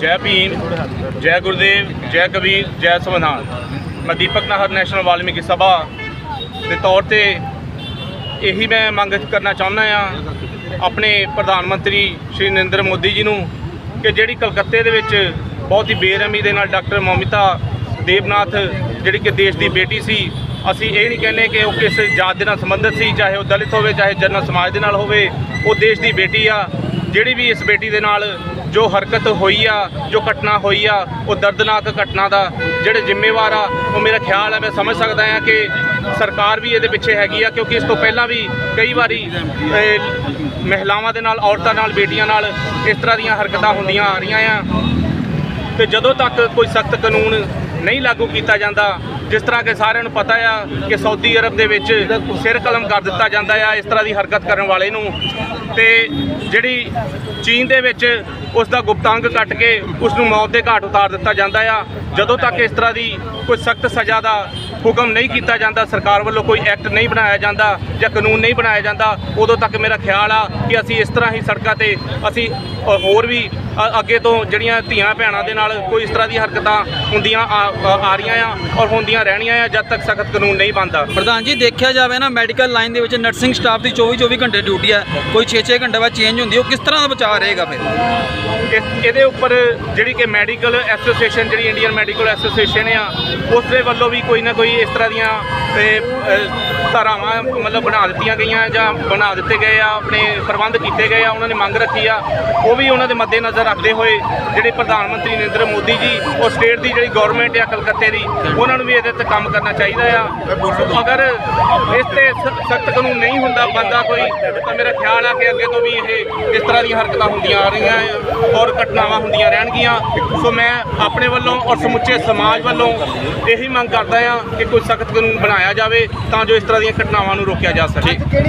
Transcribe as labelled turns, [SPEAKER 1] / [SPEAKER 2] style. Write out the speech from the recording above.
[SPEAKER 1] ਜੈ ਭੀਮ, ਜੈ ਗੁਰਦੇਵ, ਜੈ ਕਬੀਰ, ਜੈ ਸੰਵਿਧਾਨ। ਮੈਂ ਦੀਪਕ ਨਾਹਰ, ਨੈਸ਼ਨਲ ਵਾਲਮੀਕੀ ਸਭਾ। ਦੇ ਤੌਰ ਤੇ ਇਹੀ ਮੈਂ ਮੰਗ ਕਰਨਾ ਚਾਹੁੰਦਾ ਆ ਆਪਣੇ ਪ੍ਰਧਾਨ ਮੰਤਰੀ ਸ਼੍ਰੀ ਨਰਿੰਦਰ ਮੋਦੀ ਜੀ ਨੂੰ ਕਿ ਜਿਹੜੀ ਕਲਕੱਤੇ ਦੇ ਵਿੱਚ ਬਹੁਤ ਹੀ ਬੇਰਹਿਮੀ ਦੇ ਨਾਲ ਡਾਕਟਰ ਮੋਮਿਤਾ ਦੇਵਨਾਥ, ਜਿਹੜੀ ਕਿ ਦੇਸ਼ ਦੀ ਬੇਟੀ ਸੀ, ਅਸੀਂ ਇਹ ਨਹੀਂ ਕਹਿੰਦੇ ਕਿ ਉਹ ਕਿਸ ਜਾਤ ਦੇ ਨਾਲ ਸੰਬੰਧਿਤ ਸੀ, ਚਾਹੇ ਉਹ ਦਲਿਤ ਹੋਵੇ, ਚਾਹੇ ਜਨਰਲ ਸਮਾਜ ਦੇ ਨਾਲ ਹੋਵੇ, ਉਹ ਦੇਸ਼ ਦੀ ਬੇਟੀ ਆ। ਜਿਹੜੀ ਵੀ ਇਸ ਬੇਟੀ ਦੇ ਨਾਲ ਜੋ ਹਰਕਤ ਹੋਈ ਆ, ਜੋ ਘਟਨਾ ਹੋਈ ਆ, ਉਹ ਦਰਦਨਾਕ ਘਟਨਾ ਦਾ ਜਿਹੜੇ ਜ਼ਿੰਮੇਵਾਰ ਆ, ਉਹ ਮੇਰਾ ਖਿਆਲ ਹੈ ਮੈਂ ਸਮਝ ਸਕਦਾ ਹਾਂ ਕਿ ਸਰਕਾਰ ਵੀ ਇਹਦੇ ਪਿੱਛੇ ਹੈਗੀ ਆ, ਕਿਉਂਕਿ ਇਸ ਤੋਂ ਪਹਿਲਾਂ ਵੀ ਕਈ ਵਾਰੀ ਮਹਿਲਾਵਾਂ ਦੇ ਨਾਲ, ਔਰਤਾਂ ਨਾਲ, ਬੇਟੀਆਂ ਨਾਲ ਇਸ ਤਰ੍ਹਾਂ ਦੀਆਂ ਹਰਕਤਾਂ ਹੁੰਦੀਆਂ ਆ ਰਹੀਆਂ ਆ। ਤੇ ਜਦੋਂ ਤੱਕ ਕੋਈ ਸਖਤ ਕਾਨੂੰਨ ਨਹੀਂ ਲਾਗੂ ਕੀਤਾ ਜਾਂਦਾ ਜਿਸ ਤਰ੍ਹਾਂ ਕਿ ਸਾਰਿਆਂ ਨੂੰ ਪਤਾ ਆ ਕਿ ਸਾਊਦੀ ਅਰਬ ਦੇ ਵਿੱਚ ਸਿਰ ਕਲਮ ਕਰ ਦਿੱਤਾ ਜਾਂਦਾ ਆ, ਇਸ ਤਰ੍ਹਾਂ ਦੀ ਹਰਕਤ ਕਰਨ ਵਾਲੇ ਨੂੰ। ਤੇ ਜਿਹੜੀ ਚੀਨ ਦੇ ਵਿੱਚ ਉਸ ਦਾ ਗੁਪਤਾਂਗ ਕੱਟ ਕੇ ਉਸ ਨੂੰ ਮੌਤ ਦੇ ਘਾਟ ਉਤਾਰ ਦਿੱਤਾ ਜਾਂਦਾ ਆ, ਜਦੋਂ ਤੱਕ ਇਸ ਤਰ੍ਹਾਂ ਦੀ ਕੋਈ ਸਖਤ ਸਜ਼ਾ ਦਾ ਹੁਕਮ ਨਹੀਂ ਕੀਤਾ ਜਾਂਦਾ, ਸਰਕਾਰ ਵੱਲੋਂ ਕੋਈ ਐਕਟ ਨਹੀਂ ਬਣਾਇਆ ਜਾਂਦਾ ਜਾਂ ਕਾਨੂੰਨ ਨਹੀਂ ਬਣਾਇਆ ਜਾਂਦਾ, ਉਦੋਂ ਤੱਕ ਮੇਰਾ ਖਿਆਲ ਆ ਕਿ ਅਸੀਂ ਇਸ ਤਰ੍ਹਾਂ ਹੀ ਸੜਕਾਂ ਤੇ ਅਸੀਂ ਹੋਰ ਵੀ ਅੱਗੇ ਤੋਂ ਜਿਹੜੀਆਂ ਧੀਆਂ ਭੈਣਾਂ ਦੇ ਨਾਲ ਕੋਈ ਇਸ ਤਰ੍ਹਾਂ ਦੀ ਹਰਕਤਾਂ ਹੁੰਦੀਆਂ ਆ ਆ- ਆ ਰਹੀਆਂ ਆ ਔਰ ਹੁੰਦੀਆਂ ਰਹਿਣੀਆਂ ਆ ਜਦ ਤੱਕ ਸਖਤ ਕਾਨੂੰਨ ਨਹੀਂ ਬਣਦਾ।
[SPEAKER 2] ਪ੍ਰਧਾਨ ਜੀ ਦੇਖਿਆ ਜਾਵੇ ਨਾ ਮੈਡੀਕਲ ਲਾਈਨ ਦੇ ਵਿੱਚ ਨਰਸਿੰਗ ਸਟਾਫ ਦੀ 24 24 ਘੰਟੇ ਡਿਊਟੀ ਹੈ। ਕੋਈ 6 6 ਘੰਟੇ ਬਾਅਦ ਚੇਂਜ ਹੁੰਦੀ ਉਹ ਕਿਸ ਤਰ੍ਹਾਂ ਦਾ ਬਚਾਅ ਰਹੇਗਾ ਫਿਰ?
[SPEAKER 1] ਇਸ- ਇਹਦੇ ਉੱਪਰ ਜਿਹੜੀ ਕਿ ਮੈਡੀਕਲ ਐਸੋਸੀਏਸ਼ਨ ਜਿਹੜੀ ਇੰਡੀਅਨ ਮੈਡੀਕਲ ਐਸੋਸੀਏਸ਼ਨ ਆ ਉਸ ਦੇ ਵੱਲੋਂ ਵੀ ਕੋਈ ਨਾ ਕੋਈ ਇਸ ਤਰ੍ਹਾਂ ਦੀਆਂ ਧਾਰਾਵਾਂ ਮਤਲਬ ਬਣਾ ਦਿੱਤੀਆਂ ਗਈਆਂ ਜਾਂ ਬਣਾ ਦਿੱਤੇ ਗਏ ਆ ਆਪਣੇ ਪ੍ਰਬੰਧ ਕੀਤੇ ਗਏ ਆ ਉਹਨਾਂ ਨੇ ਮੰਗ ਰੱਖੀ ਆ ਉਹ ਵੀ ਉਹਨਾਂ ਦੇ ਮੱਦੇਨਜ਼ਰ ਰੱਖਦੇ ਹੋਏ ਜਿਹੜੇ ਪ੍ਰਧਾਨ ਮੰਤਰੀ ਨਰਿੰਦਰ ਮੋਦੀ ਜੀ, ਉਹ ਸਟੇਟ ਦੀ ਜਿਹੜੀ ਗਵਰਨਮੈਂਟ ਆ ਕਲਕੱਤੇ ਦੀ, ਉਹਨਾਂ ਨੂੰ ਵੀ ਇਹਦੇ ਤੇ ਕੰਮ ਕਰਨਾ ਚਾਹੀਦਾ ਆ। ਸੋ ਅਗਰ ਇਸ ਤੇ ਸਖਤ ਕਾਨੂੰਨ ਨਹੀਂ ਹੁੰਦਾ ਬੰਦਾ ਕੋਈ, ਤਾਂ ਮੇਰਾ ਖਿਆਲ ਆ ਕਿ ਅੱਗੇ ਤੋਂ ਵੀ ਇਹ ਇਸ ਤਰ੍ਹਾਂ ਦੀਆਂ ਹਰਕਤਾਂ ਹੁੰਦੀਆਂ ਆ ਰਹੀਆਂ ਔਰ ਘਟਨਾਵਾਂ ਹੁੰਦੀਆਂ ਰਹਿਣਗੀਆਂ। ਸੋ ਮੈਂ ਆਪਣੇ ਵੱਲੋਂ ਔਰ ਸਮੁੱਚੇ ਸਮਾਜ ਵੱਲੋਂ ਇਹੀ ਮੰਗ ਕਰਦਾ ਆ ਕਿ ਕੋਈ ਸਖਤ ਕਾਨੂੰਨ ਬਣਾਇਆ ਜਾਵੇ, ਤਾਂ ਜੋ ਇਸ ਤਰ੍ਹਾਂ ਦੀਆਂ ਘਟਨਾਵਾਂ ਨੂੰ ਰੋਕਿਆ ਜਾ ਸਕੇ।